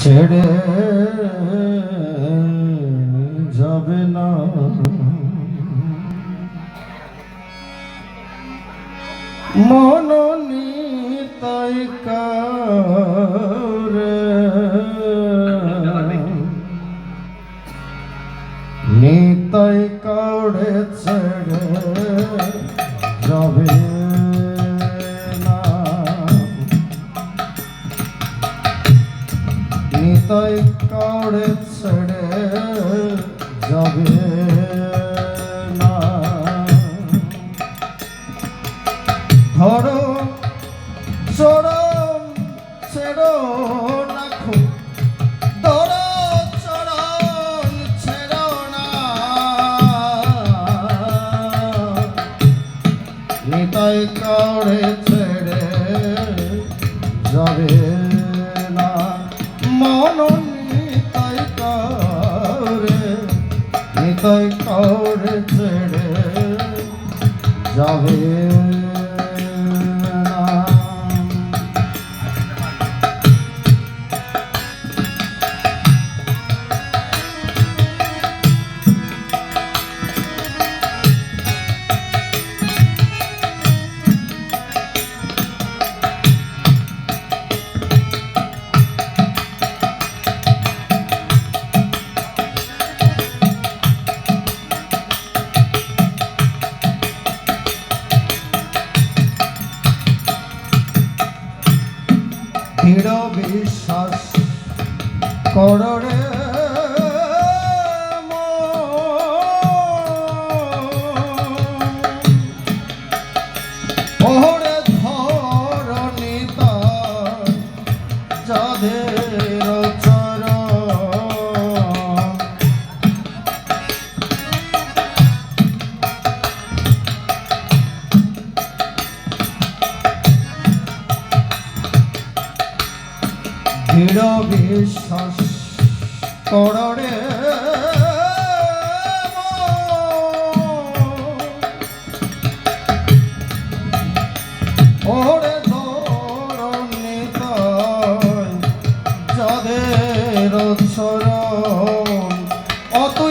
ছেড়ে যাবে না। মননি তাই কারে নিতাই ছেড়ে যাবে না। ধরো চরম ছেড়ো না খুব ধরো চরম ছেড়ো না। নিতাই কাউড়ে ছেড়ে যাবে দৃঢ় বিশ্বাস কররে বিশ্বাস কররে ওরে ধরণিতায় যাদের অতুই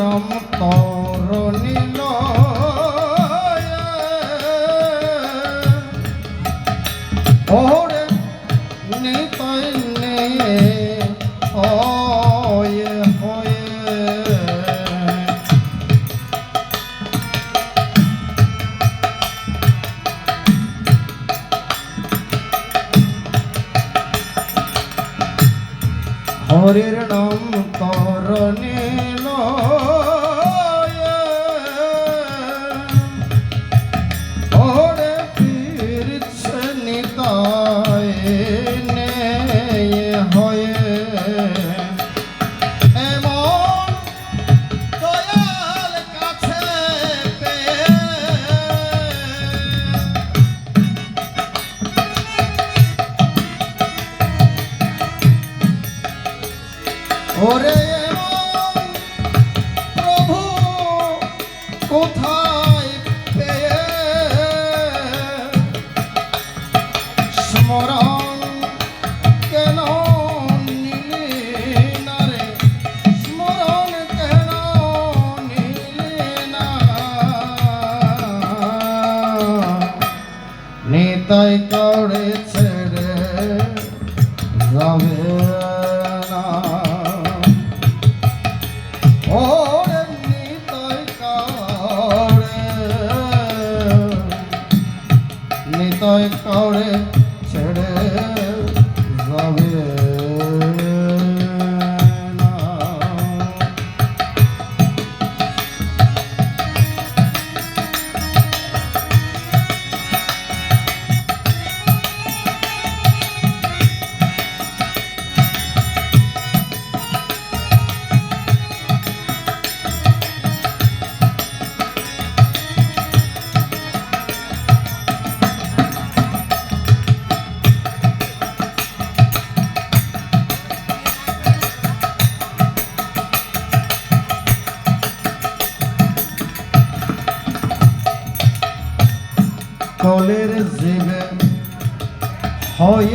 হরের নাম তরণীল ওরে নিতাই নে হরের নাম তরণে ওরে হৃদয় করে ছেড়ে لرزبه های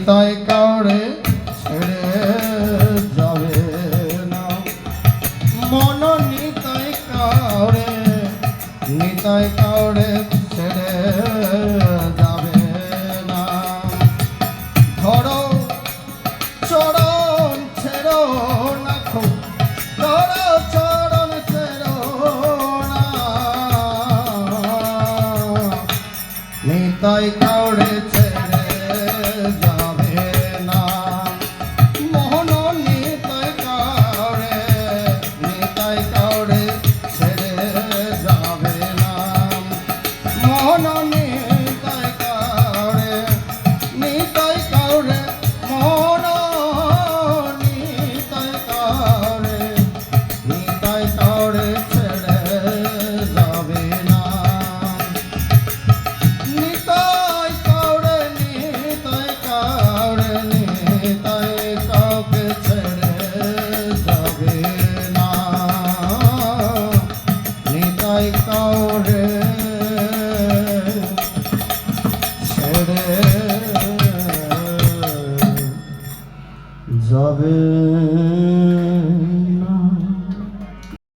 ਕੀਤਾ ਇੱਕ